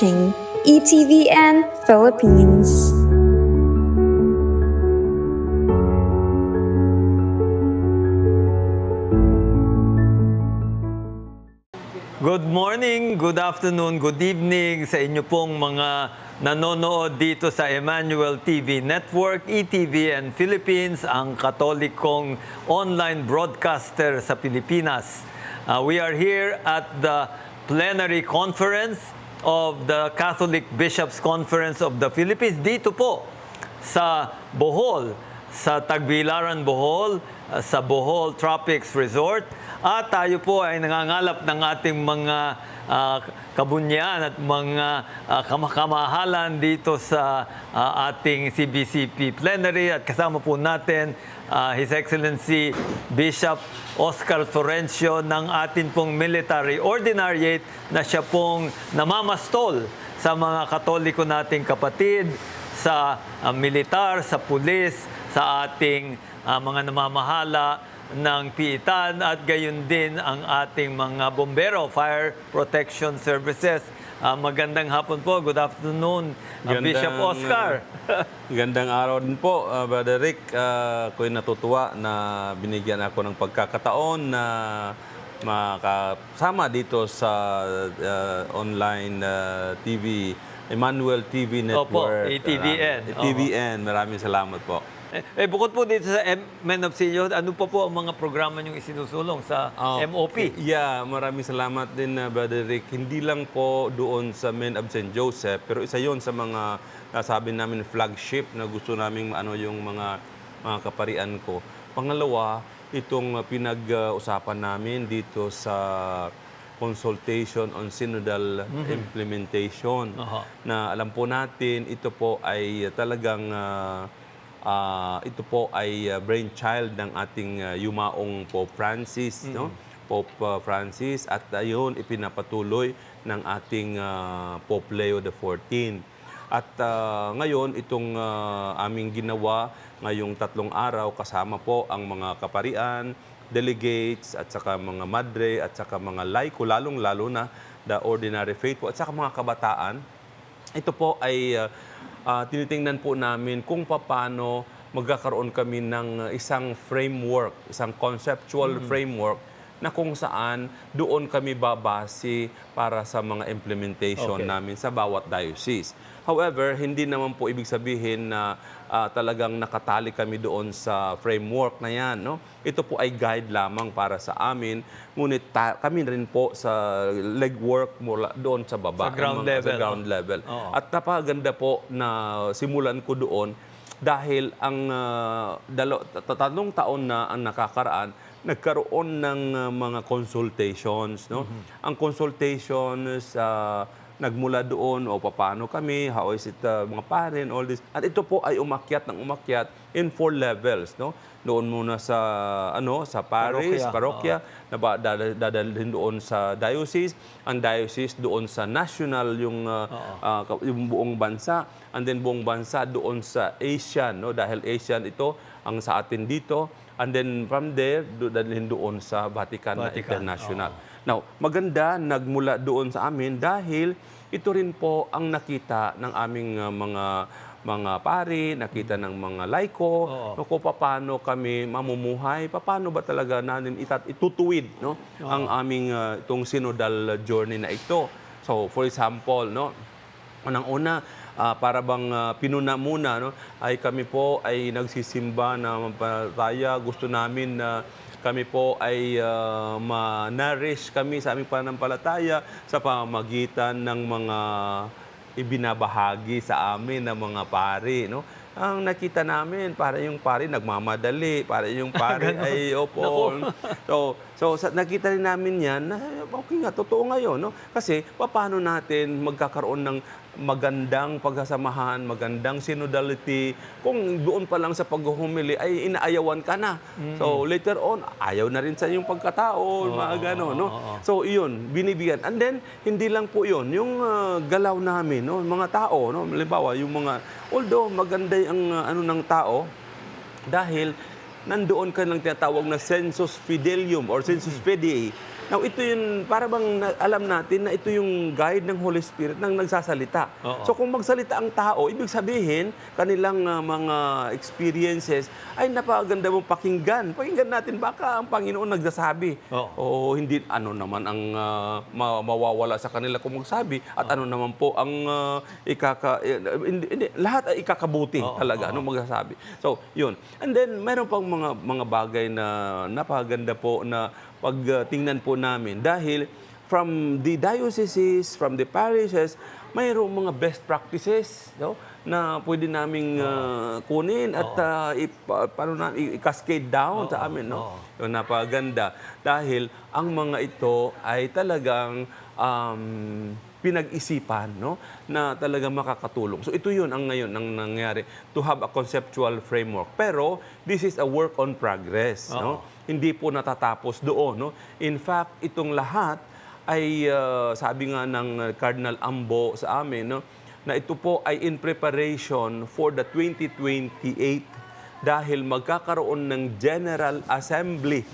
watching ETVN Philippines. Good morning, good afternoon, good evening sa inyo pong mga nanonood dito sa Emmanuel TV Network, ETV and Philippines, ang katolikong online broadcaster sa Pilipinas. Uh, we are here at the plenary conference of the Catholic Bishops Conference of the Philippines dito po sa Bohol, sa Tagbilaran, Bohol, uh, sa Bohol Tropics Resort. At tayo po ay nangangalap ng ating mga uh, kabunyan at mga uh, kamakamahalan dito sa uh, ating CBCP plenary. At kasama po natin uh, His Excellency Bishop Oscar Florencio ng atin pong military ordinariate na siya pong namamastol sa mga katoliko nating kapatid, sa uh, militar, sa pulis, sa ating uh, mga namamahala ng piitan at gayon din ang ating mga bombero, fire protection services. Uh, magandang hapon po. Good afternoon, uh, Bishop Gandang, Oscar. uh, Gandang araw din po, uh, Brother Rick. Uh, ako'y natutuwa na binigyan ako ng pagkakataon na makasama dito sa uh, online uh, TV, Emmanuel TV Opo, Network. ATVN. Marami- ATVN. Maraming salamat po. Eh, eh, bukod po dito sa M- Men of Senior, ano pa po ang mga programa niyong isinusulong sa Oh, MOP? Yeah, maraming salamat din, uh, Brother Rick. Hindi lang po doon sa Men of St. Joseph, pero isa yon sa mga nasabi namin flagship na gusto namin ano yung mga mga kaparian ko. Pangalawa, itong uh, pinag-usapan namin dito sa consultation on synodal implementation Aha. na alam po natin ito po ay talagang ah, ah, ito po ay ah, brainchild ng ating ah, yumaong Pope Francis no? Pope ah, Francis. At ayun ipinapatuloy ng ating ah, Pope Leo XIV at ah, ngayon itong ah, aming ginawa ngayong tatlong araw kasama po ang mga kaparian delegates at saka mga madre at saka mga laiko lalong-lalo na the ordinary faithful at saka mga kabataan. Ito po ay uh, uh, tinitingnan po namin kung paano magkakaroon kami ng isang framework, isang conceptual framework na kung saan doon kami babase para sa mga implementation Okay. namin sa bawat diocese. However, hindi naman po ibig sabihin na ah, talagang nakatali kami doon sa framework na yan. No? Ito po ay guide lamang para sa amin. Ngunit kami rin po sa legwork mula doon sa baba. Sa ground mga- level, Sa ground level. Oo. At napakaganda po na simulan ko doon dahil ang uh, dalo, tat- tatlong taon na ang nakakaraan, nagkaroon ng uh, mga consultations. No? Ang consultations, uh, nagmula doon o paano kami, how is it uh, mga parin, all this. At ito po ay umakyat ng umakyat in four levels. No? Doon muna sa ano sa parish, Parokya. parokya, na ba dada- dadalhin doon sa diocese, ang diocese doon sa national yung uh, uh, yung buong bansa, and then buong bansa doon sa Asian, no? Dahil Asian ito ang sa atin dito, and then from there do, dadalhin doon sa Vatican, na Vatican, International. Now, maganda nagmula doon sa amin dahil ito rin po ang nakita ng aming uh, mga mga pari, nakita ng mga laiko, Oo. no, kung paano kami mamumuhay, paano ba talaga natin itat itutuwid no ang aming uh, itong synodal journey na ito. So for example, no, unang-una ah, para bang ah, pinuna muna no ay kami po ay nagsisimba na mampalataya, gusto namin na kami po ay ah, ma-nourish kami sa aming pananampalataya sa pamamagitan ng mga ibinabahagi sa amin ng mga pari, no? Ang nakita namin, para yung pari nagmamadali, para yung pari ay opo. so, so sa, nakita rin namin yan, na okay nga, totoo ngayon, no? Kasi paano natin magkakaroon ng magandang pagsasamahan, magandang synodality, kung doon pa lang sa paghuhumili ay inaayawan ka na. So later on, ayaw na rin sa iyong pagkatao, mga gano'n, no? So iyon, binibigyan. And then, hindi lang po yun, yung ah, galaw namin, no? mga tao, no? halimbawa, yung mga, although maganda ang ah, ano ng tao, dahil nandoon ka ng tinatawag na sensus fidelium or sensus fidei, Now, ito yung, para bang na- alam natin na ito yung guide ng Holy Spirit nang nagsasalita. Oo. So, kung magsalita ang tao, ibig sabihin, kanilang ah, mga experiences ay napakaganda mong pakinggan. Pakinggan natin, baka ang Panginoon nagsasabi. Oo. O hindi, ano naman ang ah, ma- mawawala sa kanila kung magsabi at ano naman po ang ah, ikaka... eh, hindi, hindi, lahat ay ikakabuti Oo, talaga, ano magsasabi. So, yun. And then, meron pang mga, mga bagay na napakaganda po na pag ah, tingnan po namin dahil from the dioceses, from the parishes, mayroong mga best practices no? na pwede naming ah, kunin at ah, ipa- paano na, i-cascade down sa amin. No? Yung napaganda. Dahil ang mga ito ay talagang um, pinag-isipan no? na talagang makakatulong. So ito yun ang ngayon ang nangyari to have a conceptual framework. Pero this is a work on progress. No? Hindi po natatapos doon. No? In fact, itong lahat ay uh, sabi nga ng uh, Cardinal Ambo sa amin no, na ito po ay in preparation for the 2028 dahil magkakaroon ng General Assembly.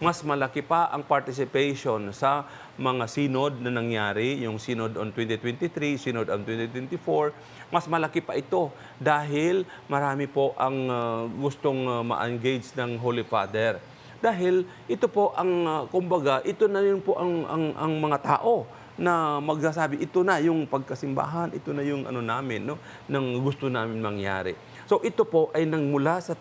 Mas malaki pa ang participation sa mga synod na nangyari, yung synod on 2023, synod on 2024. Mas malaki pa ito dahil marami po ang uh, gustong uh, ma-engage ng Holy Father. Dahil ito po ang, uh, kumbaga, ito na yun po ang, ang, ang mga tao na magsasabi, ito na yung pagkasimbahan, ito na yung ano namin, no, ng gusto namin mangyari. So ito po ay nangmula sa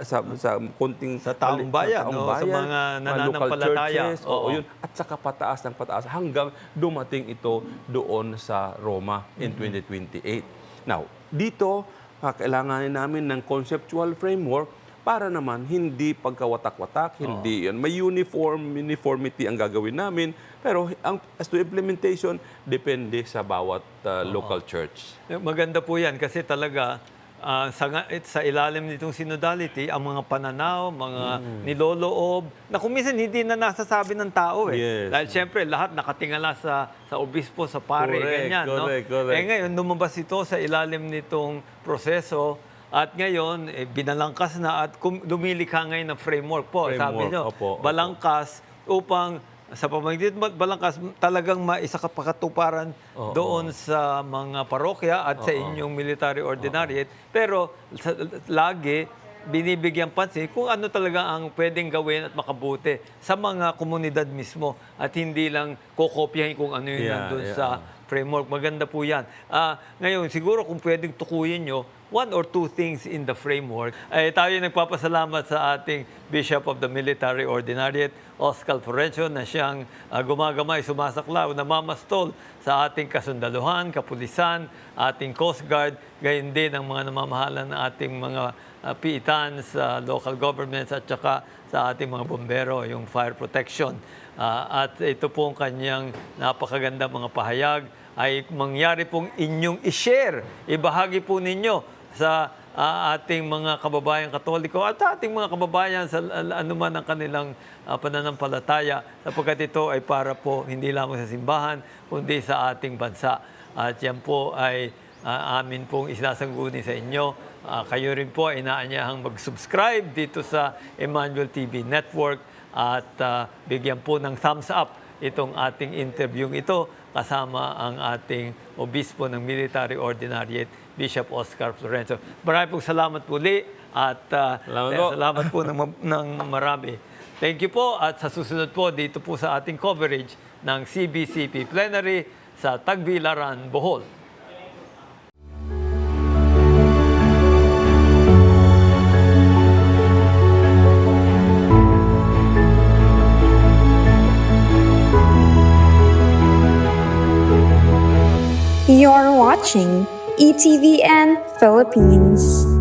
sa, sa konting Sa taong bayan, no? Sa mga nananampalataya. churches, oo, Oo. yun, at saka pataas ng pataas hanggang dumating ito doon sa Roma in Mm-hmm. 2028. Now, dito ah, kailanganin namin ng conceptual framework para naman hindi pagkawatak-watak, hindi yan. May uniform, uniformity ang gagawin namin, pero ang, as to implementation, depende sa bawat ah, local church. Maganda po yan kasi talaga ah, sa, it- sa ilalim nitong synodality, ang mga pananaw, mga Mm. niloloob, na kung minsan hindi na nasasabi ng tao eh. Yes. Dahil siyempre lahat nakatingala sa sa obispo, sa pare, Correct, ganyan. no? correct, correct. Eh ngayon, lumabas ito sa ilalim nitong proseso at ngayon, eh, binalangkas na at lumilikha ngayon ng framework po. sabi Framework, nyo, opo, opo. balangkas upang sa pamagitan ng balangkas talagang maisa ka pakatuparan Oo. doon sa mga parokya at sa inyong military ordinariate. Pero sa, lagi, binibigyan pansin kung ano talaga ang pwedeng gawin at makabuti sa mga komunidad mismo at hindi lang kokopyahin kung ano yun Yeah, nandun yeah. sa framework. Maganda po yan. Ah, ngayon, siguro kung pwedeng tukuyin nyo, one or two things in the framework. Ay, tayo nagpapasalamat sa ating Bishop of the Military Ordinariate, Oscar Florencio, na siyang ah, gumagamay, sumasaklaw, namamastol sa ating kasundaluhan, kapulisan, ating Coast Guard, gayon din ang mga namamahalan ng ating mga ah, piitan sa local governments at saka sa ating mga bombero, yung fire protection. Ah, at ito pong kanyang napakaganda mga pahayag ay mangyari pong inyong i-share, ibahagi po ninyo sa ah, ating mga kababayan katoliko at ating mga kababayan sa al- anuman ang kanilang ah, pananampalataya sapagkat ito ay para po hindi lamang sa simbahan kundi sa ating bansa. At yan po ay ah, amin pong isasangguni sa inyo. Ah, kayo rin po ay inaanyahang mag-subscribe dito sa Emmanuel TV Network at ah, bigyan po ng thumbs up itong ating interview ito kasama ang ating obispo ng Military Ordinariate, Bishop Oscar Florenzo. Maraming pong salamat muli at ah, Salamat eh, po. salamat po ng, ng marami. Thank you po at sa susunod po dito po sa ating coverage ng CBCP Plenary sa Tagbilaran, Bohol. Watching ETVN Philippines.